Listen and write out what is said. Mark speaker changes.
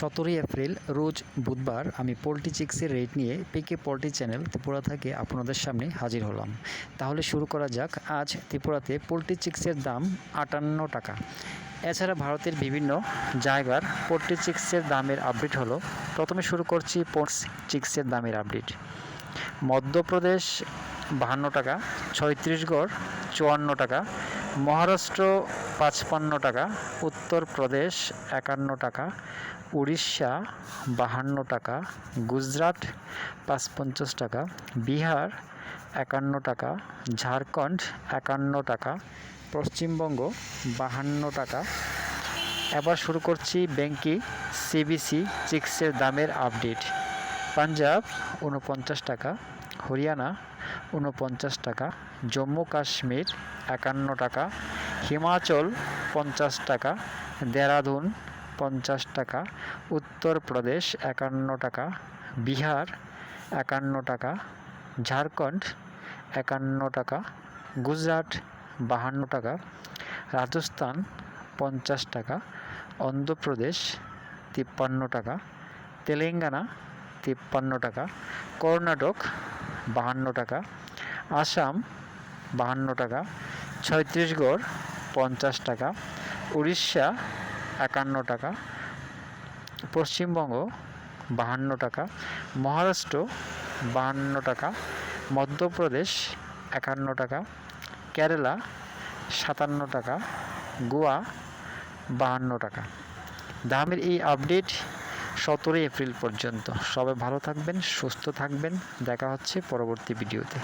Speaker 1: সতেরোই এপ্রিল, রোজ বুধবার আমি পোলট্রি চিক্সের রেট নিয়ে পিকে পোলট্রি চ্যানেল ত্রিপুরা থেকে আপনাদের সামনে হাজির হলাম। তাহলে শুরু করা যাক। আজ ত্রিপুরাতে পোলট্রি চিক্সের দাম আটান্ন টাকা। এছাড়া ভারতের বিভিন্ন জায়গার পোলট্রি চিক্সের দামের আপডেট হলো। প্রথমে শুরু করছি পোর্টস চিক্সের দামের আপডেট। মধ্যপ্রদেশ বাহান্ন টাকা ছয়ত্রিশগড় চুয়ান্ন টাকা মহারাষ্ট্র পাঁচপান্ন টাকা উত্তরপ্রদেশ একান্ন টাকা, উড়িষ্যা বাহান্ন টাকা, গুজরাট পাঁচ পঞ্চাশ টাকা, বিহার একান্ন টাকা, ঝাড়খণ্ড একান্ন টাকা, পশ্চিমবঙ্গ বাহান্ন টাকা। এবার শুরু করছি ব্যাঙ্কি সিবিসি চিক্সের দামের আপডেট। পাঞ্জাব উনপঞ্চাশ টাকা হরিয়ানা উনপঞ্চাশ টাকা। জম্মু কাশ্মীর, একান্ন টাকা। হিমাচল, পঞ্চাশ টাকা। দেরাদুন, পঞ্চাশ টাকা। উত্তরপ্রদেশ একান্ন টাকা। বিহার, একান্ন টাকা। ঝাড়খণ্ড, একান্ন টাকা। গুজরাট, বাহান্ন টাকা। রাজস্থান, পঞ্চাশ টাকা। অন্ধ্রপ্রদেশ, তিপ্পান্ন টাকা। তেলেঙ্গানা, তিপ্পান্ন টাকা। কর্ণাটক বাহান্ন টাকা। আসাম, বাহান্ন টাকা। ছত্তিশগড় পঞ্চাশ টাকা। উড়িষ্যা, একান্ন টাকা। পশ্চিমবঙ্গ, বাহান্ন টাকা। মহারাষ্ট্র, বাহান্ন টাকা। মধ্যপ্রদেশ, একান্ন টাকা। কেরালা, সাতান্ন টাকা। গোয়া, বাহান্ন টাকা। দামের এই আপডেট সতেরোই এপ্রিল পর্যন্ত। সবাই ভালো থাকবেন সুস্থ থাকবেন। দেখা হচ্ছে পরবর্তী ভিডিওতে।